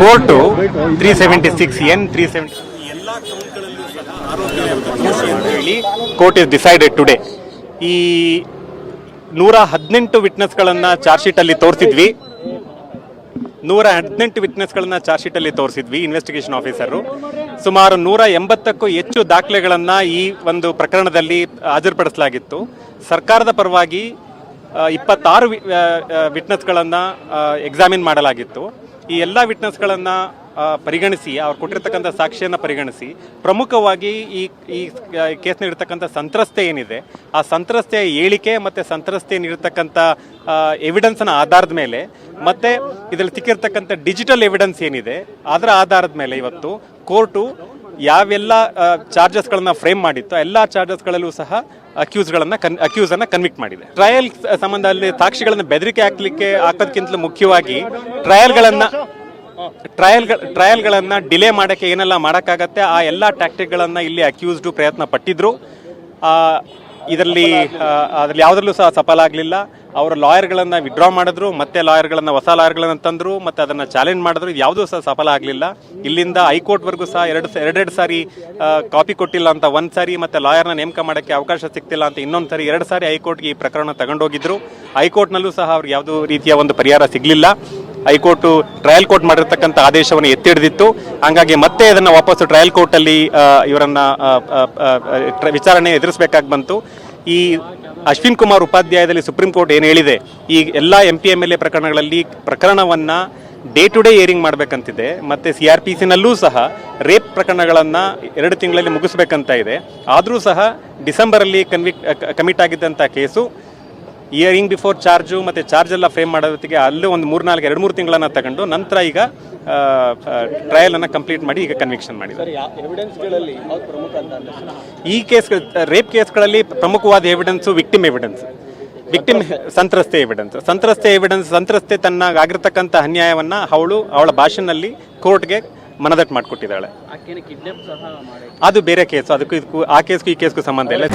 Court three seventy six N three seventy ಕೌಂಟ್ಗಳಲ್ಲೂ ಸಹ ಹೇಳಿ court is decided today ಈ ನೂರ ಹದಿನೆಂಟು ವಿಟ್ನೆಸ್ಗಳನ್ನು ಚಾರ್ಜ್ ಶೀಟ್ ಅಲ್ಲಿ ತೋರಿಸಿದ್ವಿ. ನೂರ ಹದಿನೆಂಟು ವಿಟ್ನೆಸ್ಗಳನ್ನು ಚಾರ್ಜ್ ಅಲ್ಲಿ ತೋರಿಸಿದ್ವಿ ಇನ್ವೆಸ್ಟಿಗೇಷನ್ ಆಫೀಸರು ಸುಮಾರು ನೂರ ಎಂಬತ್ತಕ್ಕೂ ಹೆಚ್ಚು ದಾಖಲೆಗಳನ್ನು ಈ ಒಂದು ಪ್ರಕರಣದಲ್ಲಿ ಹಾಜರುಪಡಿಸಲಾಗಿತ್ತು. ಸರ್ಕಾರದ ಪರವಾಗಿ ಇಪ್ಪತ್ತಾರು ವಿಟ್ನೆಸ್ಗಳನ್ನು ಎಕ್ಸಾಮಿನ್ ಮಾಡಲಾಗಿತ್ತು. ಈ ಎಲ್ಲ ವಿಟ್ನೆಸ್ಗಳನ್ನು ಪರಿಗಣಿಸಿ, ಅವ್ರು ಕೊಟ್ಟಿರ್ತಕ್ಕಂಥ ಸಾಕ್ಷಿಯನ್ನು ಪರಿಗಣಿಸಿ, ಪ್ರಮುಖವಾಗಿ ಈ ಈ ಕೇಸ್ನಲ್ಲಿರ್ತಕ್ಕಂಥ ಸಂತ್ರಸ್ತೆ ಏನಿದೆ, ಆ ಸಂತ್ರಸ್ತೆಯ ಹೇಳಿಕೆ ಮತ್ತು ಸಂತ್ರಸ್ತೆ ನೀಡಿರ್ತಕ್ಕಂಥ ಎವಿಡೆನ್ಸ್ನ ಆಧಾರದ ಮೇಲೆ, ಮತ್ತು ಇದರಲ್ಲಿ ಸಿಕ್ಕಿರ್ತಕ್ಕಂಥ ಡಿಜಿಟಲ್ ಎವಿಡೆನ್ಸ್ ಏನಿದೆ, ಅದರ ಆಧಾರದ ಮೇಲೆ ಇವತ್ತು ಕೋರ್ಟು ಯಾವೆಲ್ಲ ಚಾರ್ಜಸ್ಗಳನ್ನು ಫ್ರೇಮ್ ಮಾಡಿತ್ತು, ಎಲ್ಲ ಚಾರ್ಜಸ್ಗಳಲ್ಲೂ ಸಹ ಅಕ್ಯೂಸ್ಗಳನ್ನು ಕನ್ ಅಕ್ಯೂಸನ್ನು ಕನ್ವಿಕ್ಟ್ ಮಾಡಿದೆ. ಟ್ರಯಲ್ ಸಂಬಂಧದಲ್ಲಿ ಸಾಕ್ಷಿಗಳನ್ನು ಬೆದರಿಕೆ ಹಾಕಲಿಕ್ಕೆ ಹಾಕೋದಕ್ಕಿಂತಲೂ ಮುಖ್ಯವಾಗಿ ಟ್ರಯಲ್ಗಳನ್ನು ಟ್ರಯಲ್ ಟ್ರಯಲ್ಗಳನ್ನು ಡಿಲೇ ಮಾಡೋಕ್ಕೆ ಏನೆಲ್ಲ ಮಾಡೋಕ್ಕಾಗತ್ತೆ, ಆ ಎಲ್ಲ ಟ್ಯಾಕ್ಟಿಕ್ಗಳನ್ನು ಇಲ್ಲಿ ಅಕ್ಯೂಸ್ಡು ಪ್ರಯತ್ನ ಪಟ್ಟಿದ್ರು. ಇದರಲ್ಲಿ ಅದರಲ್ಲಿ ಅದ್ರಲ್ಲಿ ಯಾವುದರಲ್ಲೂ ಸಹ ಸಫಲ ಆಗಲಿಲ್ಲ. ಅವರ ಲಾಯರ್ಗಳನ್ನು ವಿಡ್ರಾ ಮಾಡಿದ್ರು, ಮತ್ತೆ ಲಾಯರ್ಗಳನ್ನು, ಹೊಸ ಲಾಯರ್ಗಳನ್ನು ತಂದರು, ಮತ್ತೆ ಅದನ್ನು ಚಾಲೆಂಜ್ ಮಾಡಿದ್ರು. ಇದು ಯಾವುದೂ ಸಹ ಸಫಲ ಆಗಲಿಲ್ಲ. ಇಲ್ಲಿಂದ ಹೈಕೋರ್ಟ್ವರೆಗೂ ಸಹ ಎರಡು ಎರಡೆರಡು ಸಾರಿ ಕಾಪಿ ಕೊಟ್ಟಿಲ್ಲ ಅಂತ ಒಂದು ಸಾರಿ, ಮತ್ತೆ ಲಾಯರ್ನ ನೇಮಕ ಮಾಡೋಕ್ಕೆ ಅವಕಾಶ ಸಿಗ್ತಿಲ್ಲ ಅಂತ ಇನ್ನೊಂದು ಸಾರಿ ಎರಡು ಸಾರಿ ಹೈಕೋರ್ಟ್ಗೆ ಈ ಪ್ರಕರಣ ತಗೊಂಡೋಗಿದ್ರು. ಹೈಕೋರ್ಟ್ನಲ್ಲೂ ಸಹ ಅವ್ರಿಗೆ ಯಾವುದೂ ರೀತಿಯ ಒಂದು ಪರಿಹಾರ ಸಿಗಲಿಲ್ಲ. ಹೈಕೋರ್ಟು ಟ್ರಯಲ್ ಕೋರ್ಟ್ ಮಾಡಿರ್ತಕ್ಕಂಥ ಆದೇಶವನ್ನು ಎತ್ತಿಡಿದಿತ್ತು ಹಂಗಾಗಿ ಮತ್ತೆ ಅದನ್ನು ವಾಪಸ್ಸು ಟ್ರಯಲ್ ಕೋರ್ಟಲ್ಲಿ ಇವರನ್ನು ವಿಚಾರಣೆ ಎದುರಿಸಬೇಕಾಗಿ ಬಂತು. ಈ ಅಶ್ವಿನ್ ಕುಮಾರ್ ಉಪಾಧ್ಯಾಯದಲ್ಲಿ ಸುಪ್ರೀಂ ಕೋರ್ಟ್ ಏನು ಹೇಳಿದೆ, ಈ ಎಲ್ಲ M P M L A ಪ್ರಕರಣಗಳಲ್ಲಿ ಪ್ರಕರಣವನ್ನ ಡೇ ಟು ಡೇ ಏರಿಂಗ್ ಮಾಡಬೇಕಂತಿದೆ. ಮತ್ತು ಸಿ ಆರ್ ಪಿ ಸಿನಲ್ಲೂ ಸಹ ರೇಪ್ ಪ್ರಕರಣಗಳನ್ನು ಎರಡು ತಿಂಗಳಲ್ಲಿ ಮುಗಿಸ್ಬೇಕಂತ ಇದೆ. ಆದರೂ ಸಹ ಡಿಸೆಂಬರಲ್ಲಿ ಕನ್ವಿಕ್ ಕಮಿಟ್ ಆಗಿದ್ದಂಥ ಕೇಸು ಇಯರಿಂಗ್ ಬಿಫೋರ್ ಚಾರ್ಜು ಮತ್ತು ಚಾರ್ಜ್ ಎಲ್ಲ ಫ್ರೇಮ್ ಮಾಡೋದಕ್ಕೆ ಅಲ್ಲೂ ಒಂದು ಮೂರು ನಾಲ್ಕು ಎರಡು ಮೂರು ತಿಂಗಳನ್ನು ತಗೊಂಡು ನಂತರ ಈಗ ಟ್ರಯಲನ್ನು ಕಂಪ್ಲೀಟ್ ಮಾಡಿ ಈಗ ಕನ್ವಿಕ್ಷನ್ ಮಾಡಿದ್ದಾರೆ? ಈ ಕೇಸ್ ರೇಪ್ ಕೇಸ್ಗಳಲ್ಲಿ ಪ್ರಮುಖವಾದ ಎವಿಡೆನ್ಸು ವಿಕ್ಟಿಮ್ ಎವಿಡೆನ್ಸ್ ವಿಕ್ಟಿಮ್ ಸಂತ್ರಸ್ತೆ ಎವಿಡೆನ್ಸ್ ಸಂತ್ರಸ್ತೆ ಎವಿಡೆನ್ಸ್ ಸಂತ್ರಸ್ತೆ ತನ್ನ ಆಗಿರ್ತಕ್ಕಂಥ ಅನ್ಯಾಯವನ್ನು ಅವಳು ಅವಳ ಭಾಷೆನಲ್ಲಿ ಕೋರ್ಟ್ಗೆ ಮನದಟ್ಟು ಮಾಡಿಕೊಟ್ಟಿದ್ದಾಳೆ. ಅದು ಬೇರೆ ಕೇಸು ಅದಕ್ಕೂ ಇದಕ್ಕೂ ಆ ಕೇಸ್ಗೂ ಈ ಕೇಸ್ಗೂ ಸಂಬಂಧ ಇಲ್ಲ.